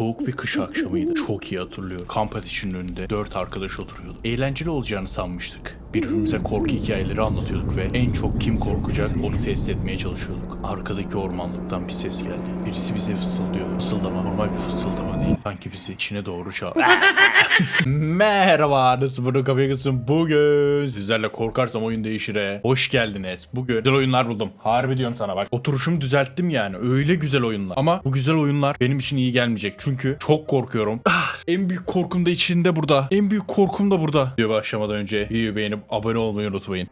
Soğuk bir kış akşamıydı. Çok iyi hatırlıyorum. Kamp ateşinin önünde dört arkadaş oturuyordu. Eğlenceli olacağını sanmıştık. Birbirimize korku hikayeleri anlatıyorduk ve en çok kim korkacak onu test etmeye çalışıyorduk. Arkadaki ormanlıktan bir ses geldi. Birisi bize fısıldıyor. Fısıldama normal bir fısıldama değil. Sanki bizi içine doğru çağır. Merhaba nasıl kapıya götürsün bugün sizlerle korkarsam oyun değişir he. Hoş geldiniz. Bugün güzel oyunlar buldum. Harbi diyorum sana bak. Oturuşumu düzelttim yani. Öyle güzel oyunlar. Ama bu güzel oyunlar benim için iyi gelmeyecek. Çünkü çok korkuyorum. Ah, en büyük korkum da içinde burada. En büyük korkum da burada. Video başlamadan önce videoyu beğenip abone olmayı unutmayın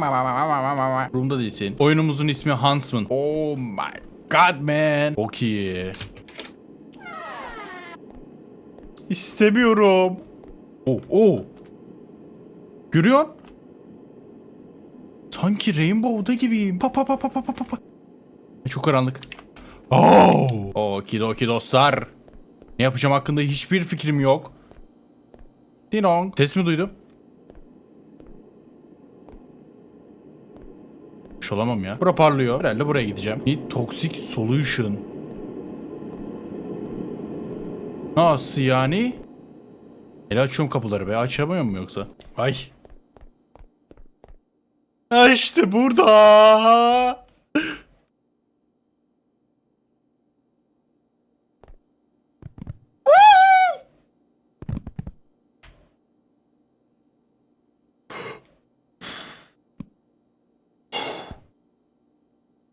Room'da değilsin. Oyunumuzun ismi Huntsman. Oh my god man. Çok iyi. İstemiyorum. Oh oh. Görüyorsun? Sanki Rainbow'da gibiyim. Pa pa pa pa pa pa pa. Çok karanlık. Oh. Okidoki dostlar. Ne yapacağım hakkında hiçbir fikrim yok. Dinong. Ses mi duydum? Yapmış olamam ya. Bura parlıyor. Herhalde buraya gideceğim. Bir toxic solution. Nasıl yani? El açıyorum kapıları be. Açamıyor mu yoksa? Ay. Ha işte burada.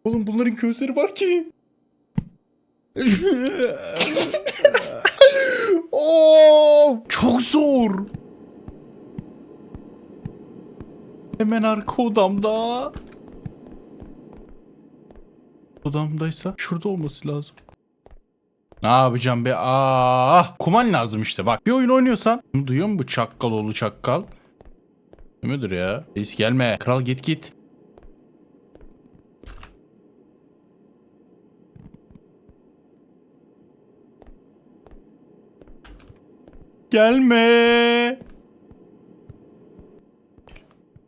Oğlum bunların gözleri var ki. Oo, çok zor. Hemen arka odamda. Odamdaysa şurada olması lazım. Ne yapacağım be? Aa, kuman lazım işte bak. Bir oyun oynuyorsan. Duyuyor musun bu çakkal oğlu çakkal? Ne midir ya? Reis gelme. Kral git git. Gelme.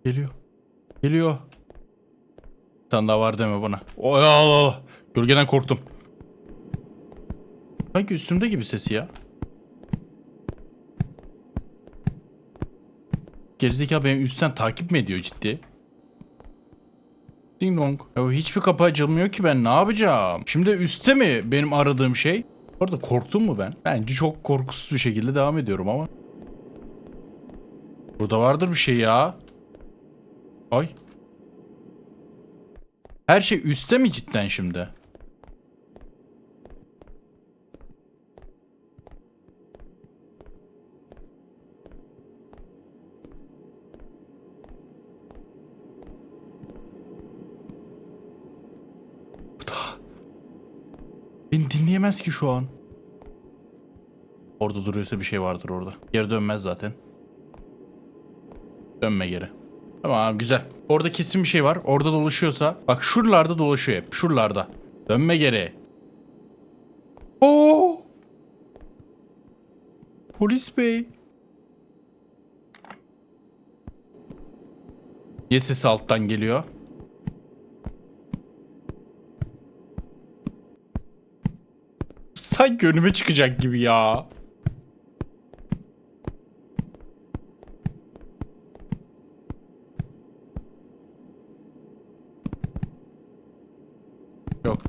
Geliyor. Geliyor. Bir tane daha var deme bana. Oy Allah Allah. Gölgeden korktum. Sanki üstümde gibi sesi ya. Gerizekalı benim üstten takip mi ediyor ciddi? Ding dong. Ya hiçbir kapı açılmıyor ki ben ne yapacağım? Şimdi üstte mi benim aradığım şey? Orada korktum mu ben? Bence çok korkusuz bir şekilde devam ediyorum ama. Burada vardır bir şey ya. Ay. Her şey üstte mi cidden şimdi? Burada. Beni dinleyemez ki şu an. Orada duruyorsa bir şey vardır orada. Geri dönmez zaten. Dönme geri. Tamam güzel. Orada kesin bir şey var. Orada dolaşıyorsa. Bak şuralarda dolaşıyor hep. Şuralarda. Dönme geri. Oo. Polis bey. Niye sesi alttan geliyor? Sanki önüme çıkacak gibi ya. Yok.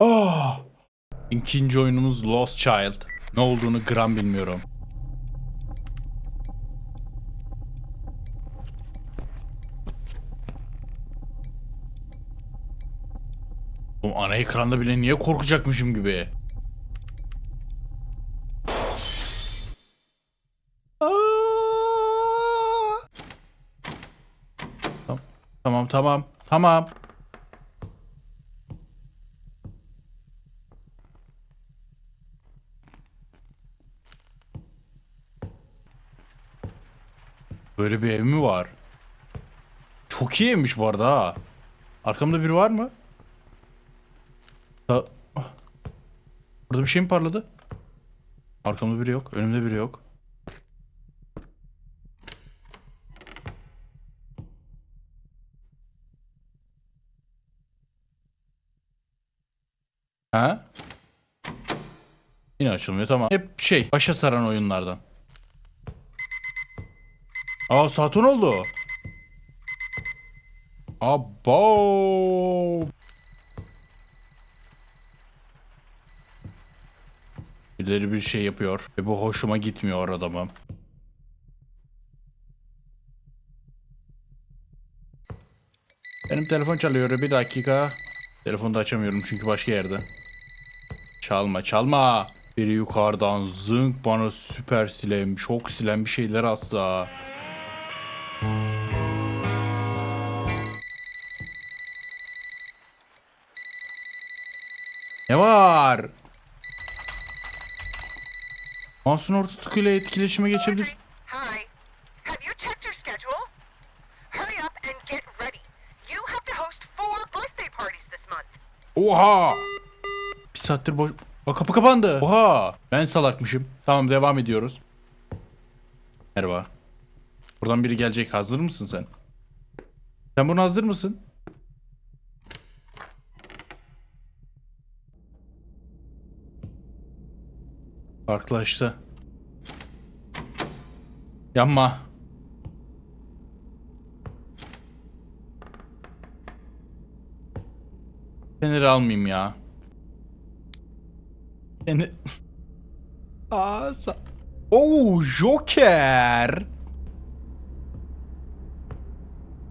Ah! İkinci oyunumuz Lost Child. Ne olduğunu gram bilmiyorum. Oğlum ana ekranda bile niye korkacakmışım gibi. Tamam, tamam, tamam, tamam. Böyle bir ev mi var? Çok iyi evmiş bu arada ha. Arkamda biri var mı? Burada bir şey mi parladı? Arkamda biri yok. Önümde biri yok. Ha? Yine açılmıyor tamam. Hep şey başa saran oyunlardan. Aa Saturn oldu. Abo. Birileri bir şey yapıyor ve bu hoşuma gitmiyor adamım. Benim telefon çalıyor bir dakika. Telefonu da açamıyorum çünkü başka yerde. Çalma çalma. Biri yukarıdan zınk bana süper silen, çok silen bir şeyler atsa. Ne var? Four birthday parties this month. Oha! Bir saattir boş... Bak kapı kapandı. Oha! Ben salakmışım. Tamam devam ediyoruz. Merhaba. Buradan biri gelecek. Hazır mısın sen? Sen buna hazır mısın? Farklılaştı. Yanma. Feneri almayayım ya. Fener... Aa, sa- Oo, Joker.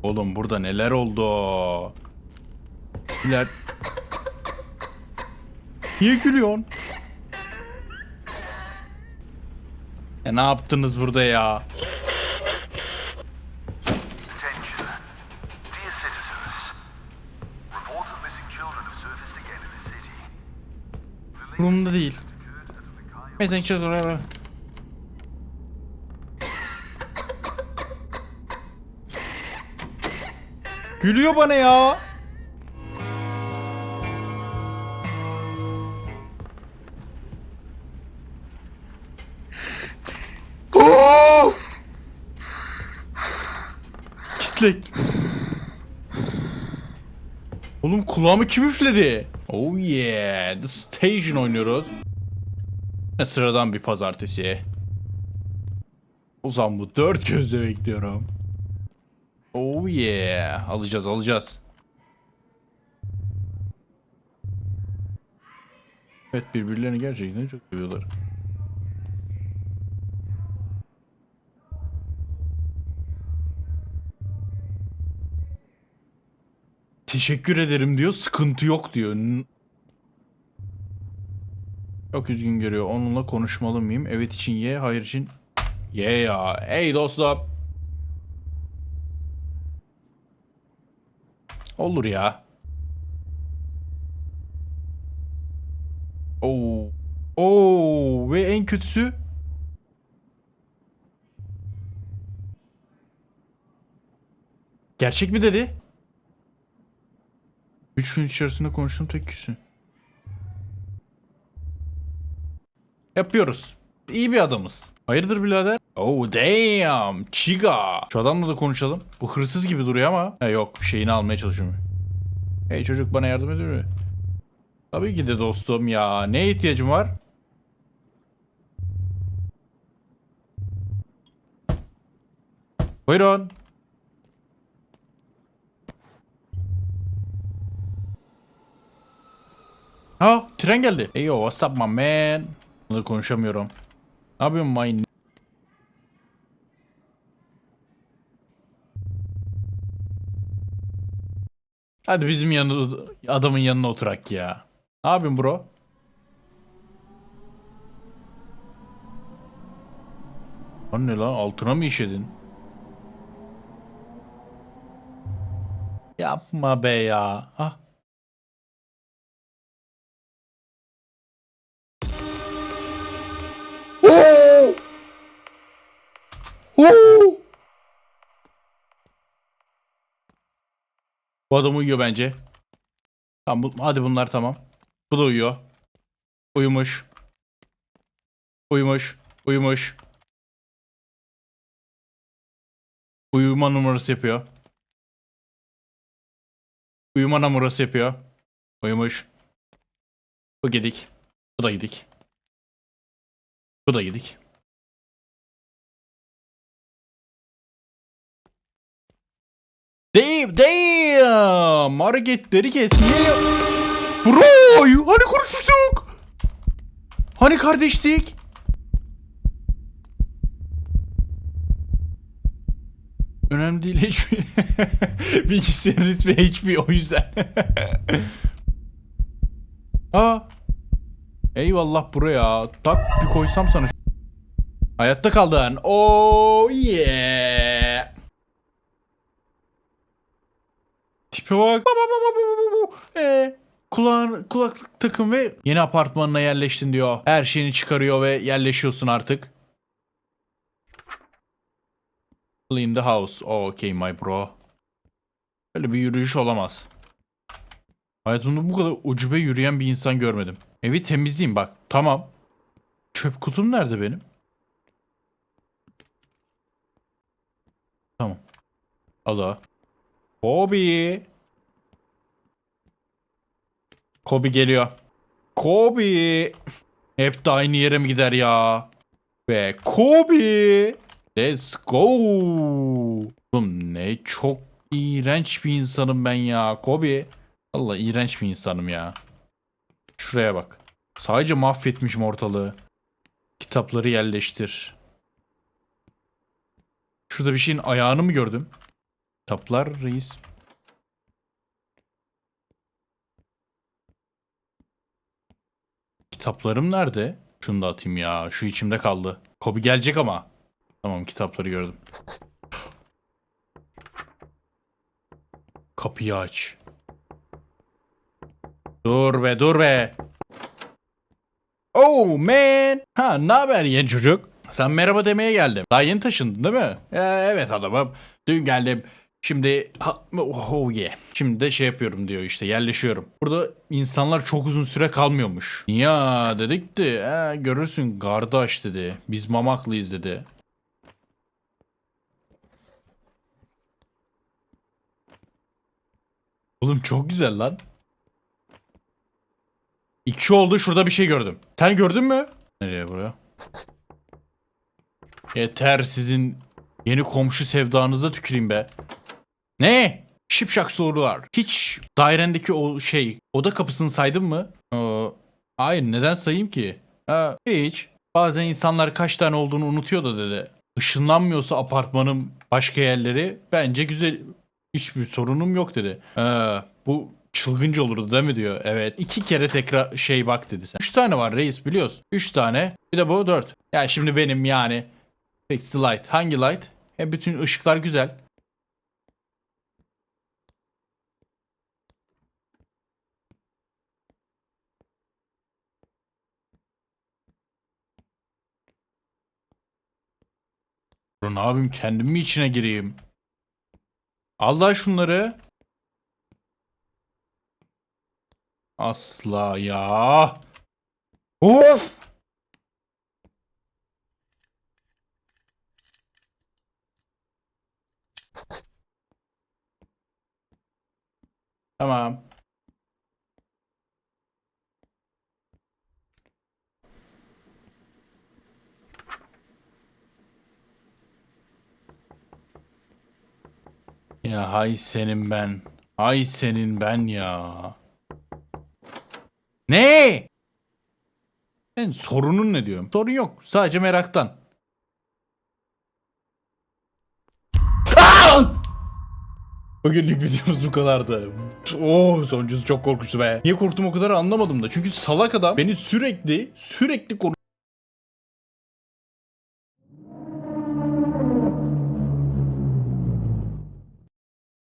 Oğlum burada neler oldu? İler... Niye gülüyorsun? Ya ne yaptınız burada ya? Umurumda değil. Mesela çıkıyor. Gülüyor bana ya. Kitlek. Oğlum kulağımı kim üfledi? Oh yeah. The Station oynuyoruz. Sıradan bir pazartesi. O zaman bu dört gözle bekliyorum. Oh yeah. Alacağız alacağız. Evet birbirlerini gerçekten çok seviyorlar. Teşekkür ederim diyor. Sıkıntı yok diyor. Çok üzgün görüyor. Onunla konuşmalı mıyım? Evet için ye, hayır için ye ya. Hey dostum. Olur ya. Oo. Oo ve en kötüsü Gerçek mi dedi? Üç gün içerisinde konuştum tek kişi. Yapıyoruz. İyi bir adamız. Hayırdır birader? Oh damn. Chiga. Şu adamla da konuşalım. Bu hırsız gibi duruyor ama. Ha, yok şeyini almaya çalışıyorum. Hey çocuk bana yardım ediyor mu? Tabii ki de dostum ya. Ne ihtiyacım var? Buyurun. Ha tren geldi. Hey yo what's up my man? Bunları konuşamıyorum. Ne yapıyorsun my Hadi bizim yanı adamın yanına oturak ya. Ne yapıyorsun bro? Lan ne lan altına mı işedin? Yapma be ya. Ah. Bu adam uyuyor bence. Tamam bu, hadi bunlar tamam. Bu da uyuyor. Uyumuş. Uyumuş. Uyumuş. Uyuma numarası yapıyor. Uyuma numarası yapıyor. Uyumuş. Bu gidik. Bu da gidik. Bu da gidik. Damn, damn. Hareketleri kes. Niye? Bro, hani konuşmuştuk? Hani kardeştik? Önemli değil HP. Bilgisayarın ismi HP o yüzden. Aa. Eyvallah buraya. Tak bir koysam sana. Hayatta kaldın. Oh yeah. Tipe bak. Ba, ba, ba, ba, ba, ba, ba. Ee, kulağın, kulaklık takın ve yeni apartmanına yerleştin diyor. Her şeyini çıkarıyor ve yerleşiyorsun artık. Clean the house. Okay my bro. Böyle bir yürüyüş olamaz. Hayatımda bu kadar ucube yürüyen bir insan görmedim. Evi temizleyeyim bak. Tamam. Çöp kutum nerede benim? Tamam. Allah. Kobe. Kobe geliyor. Kobe. Hep de aynı yere mi gider ya? Ve Kobe. Let's go. Oğlum ne çok iğrenç bir insanım ben ya. Kobe. Allah iğrenç bir insanım ya. Şuraya bak. Sadece mahvetmişim ortalığı. Kitapları yerleştir. Şurada bir şeyin ayağını mı gördüm? Kitaplar reis. Kitaplarım nerede? Şunu da atayım ya. Şu içimde kaldı. Kobi gelecek ama. Tamam kitapları gördüm. Kapıyı aç. Dur be dur be. Oh man. Ha ne haber yeni çocuk? Sen merhaba demeye geldim. Daha yeni taşındın değil mi? Ee, evet adamım. Dün geldim. Şimdi ha, oh yeah. Şimdi de şey yapıyorum diyor işte yerleşiyorum. Burada insanlar çok uzun süre kalmıyormuş. Ya dedik de "Ee, görürsün kardeş dedi. Biz mamaklıyız dedi. Oğlum çok güzel lan. İki oldu şurada bir şey gördüm. Sen gördün mü? Nereye buraya? Yeter sizin yeni komşu sevdanıza tüküreyim be. Ne? Şipşak sorular. Hiç dairendeki o şey oda kapısını saydın mı? Ee, hayır neden sayayım ki? Ha, hiç. Bazen insanlar kaç tane olduğunu unutuyor da dedi. Işınlanmıyorsa apartmanın başka yerleri bence güzel. Hiçbir sorunum yok dedi. Ee, bu çılgınca olurdu değil mi diyor. Evet. iki kere tekrar şey bak dedi sen. Üç tane var reis biliyorsun. Üç tane. Bir de bu dört. Ya şimdi benim yani. Fix the light. Hangi light? Hem bütün ışıklar güzel. Dur, Ne yapayım kendim mi içine gireyim? Al da şunları. Asla ya. Of. Tamam. Ya hay senin ben. Hay senin ben ya. Ne? Ben sorunun ne diyorum? Sorun yok. Sadece meraktan. Bugünlük videomuz bu kadardı. Oo sonuncusu çok korkunçtu be. Niye korktum o kadar anlamadım da. Çünkü salak adam beni sürekli sürekli konuş